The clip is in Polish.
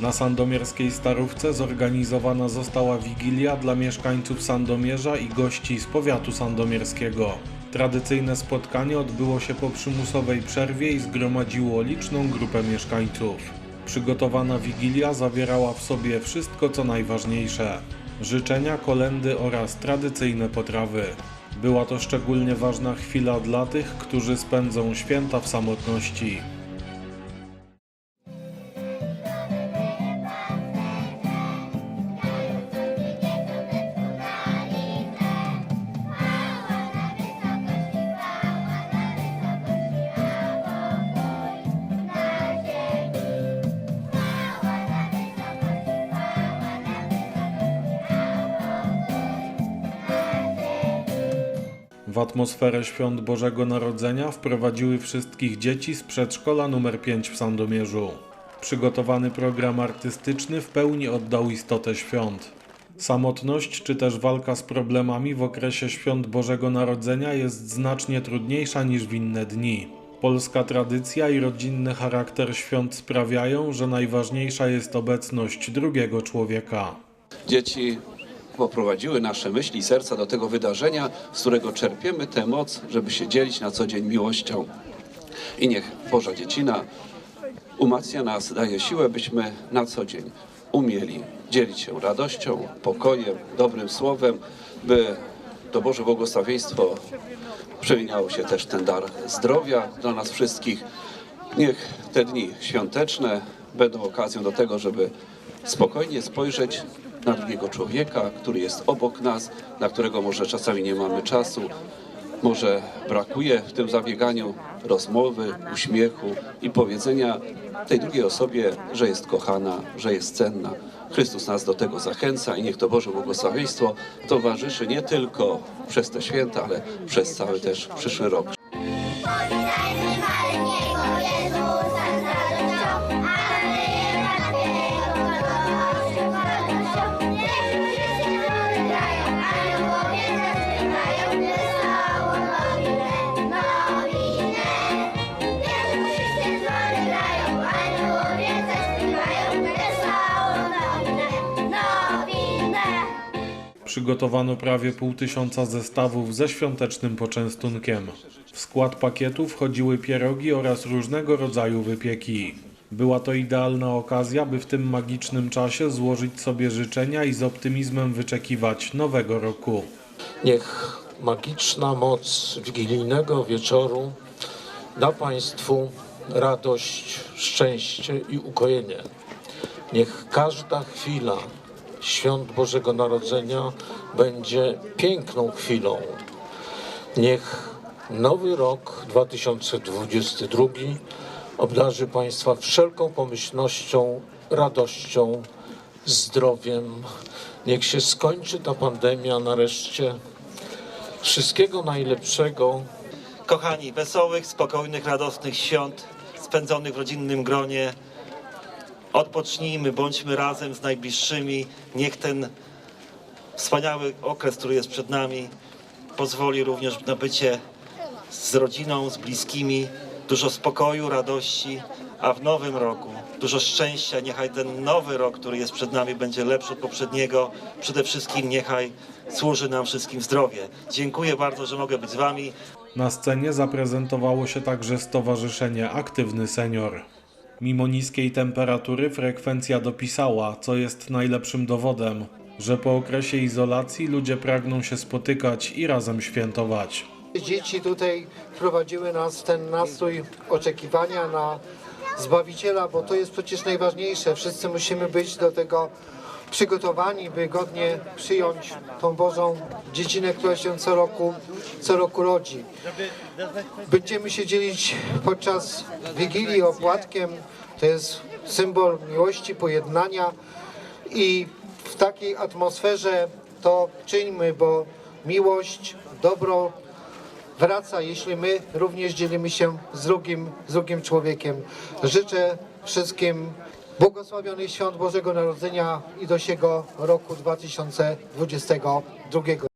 Na sandomierskiej Starówce zorganizowana została wigilia dla mieszkańców Sandomierza i gości z powiatu sandomierskiego. Tradycyjne spotkanie odbyło się po przymusowej przerwie i zgromadziło liczną grupę mieszkańców. Przygotowana wigilia zawierała w sobie wszystko co najważniejsze: życzenia, kolendy oraz tradycyjne potrawy. Była to szczególnie ważna chwila dla tych, którzy spędzą święta w samotności. Atmosferę świąt Bożego Narodzenia wprowadziły wszystkich dzieci z przedszkola nr 5 w Sandomierzu. Przygotowany program artystyczny w pełni oddał istotę świąt. Samotność czy też walka z problemami w okresie świąt Bożego Narodzenia jest znacznie trudniejsza niż w inne dni. Polska tradycja i rodzinny charakter świąt sprawiają, że najważniejsza jest obecność drugiego człowieka. Dzieci poprowadziły nasze myśli i serca do tego wydarzenia, z którego czerpiemy tę moc, żeby się dzielić na co dzień miłością. I niech Boża Dziecina umacnia nas, daje siłę, byśmy na co dzień umieli dzielić się radością, pokojem, dobrym słowem, by to Boże błogosławieństwo przemieniało się też ten dar zdrowia dla nas wszystkich. Niech te dni świąteczne będą okazją do tego, żeby spokojnie spojrzeć na drugiego człowieka, który jest obok nas, na którego może czasami nie mamy czasu, może brakuje w tym zabieganiu rozmowy, uśmiechu i powiedzenia tej drugiej osobie, że jest kochana, że jest cenna. Chrystus nas do tego zachęca i niech to Boże błogosławieństwo towarzyszy nie tylko przez te święta, ale przez cały też przyszły rok. Przygotowano prawie pół tysiąca zestawów ze świątecznym poczęstunkiem. W skład pakietu wchodziły pierogi oraz różnego rodzaju wypieki. Była to idealna okazja, by w tym magicznym czasie złożyć sobie życzenia i z optymizmem wyczekiwać nowego roku. Niech magiczna moc wigilijnego wieczoru da Państwu radość, szczęście i ukojenie. Niech każda chwila świąt Bożego Narodzenia będzie piękną chwilą. Niech nowy rok 2022 obdarzy Państwa wszelką pomyślnością, radością, zdrowiem. Niech się skończy ta pandemia nareszcie. Wszystkiego najlepszego. Kochani, wesołych, spokojnych, radosnych świąt spędzonych w rodzinnym gronie. Odpocznijmy, bądźmy razem z najbliższymi. Niech ten wspaniały okres, który jest przed nami, pozwoli również na bycie z rodziną, z bliskimi. Dużo spokoju, radości, a w nowym roku dużo szczęścia. Niechaj ten nowy rok, który jest przed nami, będzie lepszy od poprzedniego. Przede wszystkim niechaj służy nam wszystkim zdrowie. Dziękuję bardzo, że mogę być z Wami. Na scenie zaprezentowało się także Stowarzyszenie Aktywny Senior. Mimo niskiej temperatury frekwencja dopisała, co jest najlepszym dowodem, że po okresie izolacji ludzie pragną się spotykać i razem świętować. Dzieci tutaj wprowadziły nas w ten nastrój oczekiwania na Zbawiciela, bo to jest przecież najważniejsze. Wszyscy musimy być do tego przygotowani, by godnie przyjąć tą Bożą dziedzinę, która się co roku, co roku rodzi. Będziemy się dzielić podczas Wigilii opłatkiem. To jest symbol miłości, pojednania i w takiej atmosferze to czyńmy, bo miłość, dobro wraca, jeśli my również dzielimy się z drugim, z drugim człowiekiem. Życzę wszystkim błogosławionych świąt Bożego Narodzenia i do siego roku 2022.